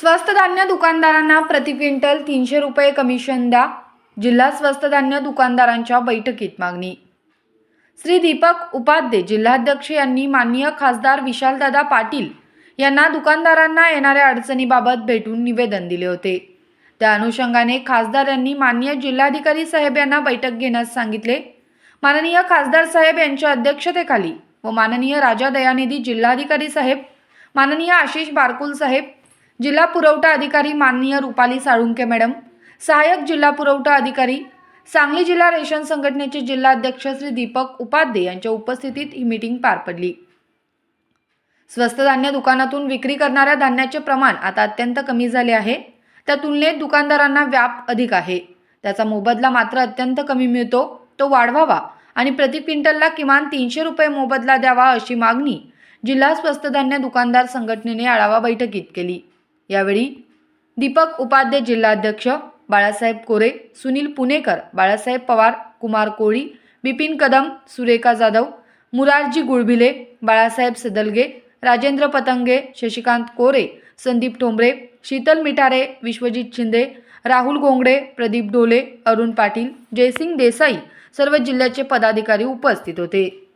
स्वस्त धान्य दुकानदारांना प्रति क्विंटल तीनशे रुपये कमिशन द्या. जिल्हा स्वस्त धान्य दुकानदारांच्या बैठकीत मागणी. श्री दीपक उपाध्ये जिल्हाध्यक्ष यांनी माननीय खासदार विशालदादा पाटील यांना दुकानदारांना येणाऱ्या अडचणीबाबत भेटून निवेदन दिले होते. त्या अनुषंगाने खासदार यांनी माननीय जिल्हाधिकारी साहेब यांना बैठक घेण्यास सांगितले. माननीय खासदार साहेब यांच्या अध्यक्षतेखाली व माननीय राजा दयानिधी जिल्हाधिकारी साहेब माननीय आशिष बारकुल साहेब जिल्हा पुरवठा अधिकारी माननीय रुपाली साळुंके मॅडम. सहाय्यक जिल्हा पुरवठा अधिकारी सांगली जिल्हा रेशन संघटनेचे जिल्हाध्यक्ष श्री दीपक उपाध्ये यांच्या उपस्थितीत ही मीटिंग पार पडली. स्वस्त धान्य दुकानातून विक्री करणाऱ्या धान्याचे प्रमाण आता अत्यंत कमी झाले आहे. त्या तुलनेत दुकानदारांना व्याप अधिक आहे. त्याचा मोबदला मात्र अत्यंत कमी मिळतो तो वाढवावा आणि प्रति क्विंटलला किमान तीनशे रुपये मोबदला द्यावा अशी मागणी जिल्हा स्वस्त धान्य दुकानदार संघटनेने आढावा बैठकीत केली. यावेळी दीपक उपाध्ये जिल्हाध्यक्ष बाळासाहेब कोरे सुनील पुणेकर बाळासाहेब पवार कुमार कोळी बिपिन कदम सुरेखा जाधव मुरारजी गुळबिले बाळासाहेब सदलगे राजेंद्र पतंगे शशिकांत कोरे संदीप ठोंबरे शीतल मिठारे विश्वजित शिंदे राहुल गोंगडे प्रदीप डोले अरुण पाटील जयसिंग देसाई सर्व जिल्ह्याचे पदाधिकारी उपस्थित होते.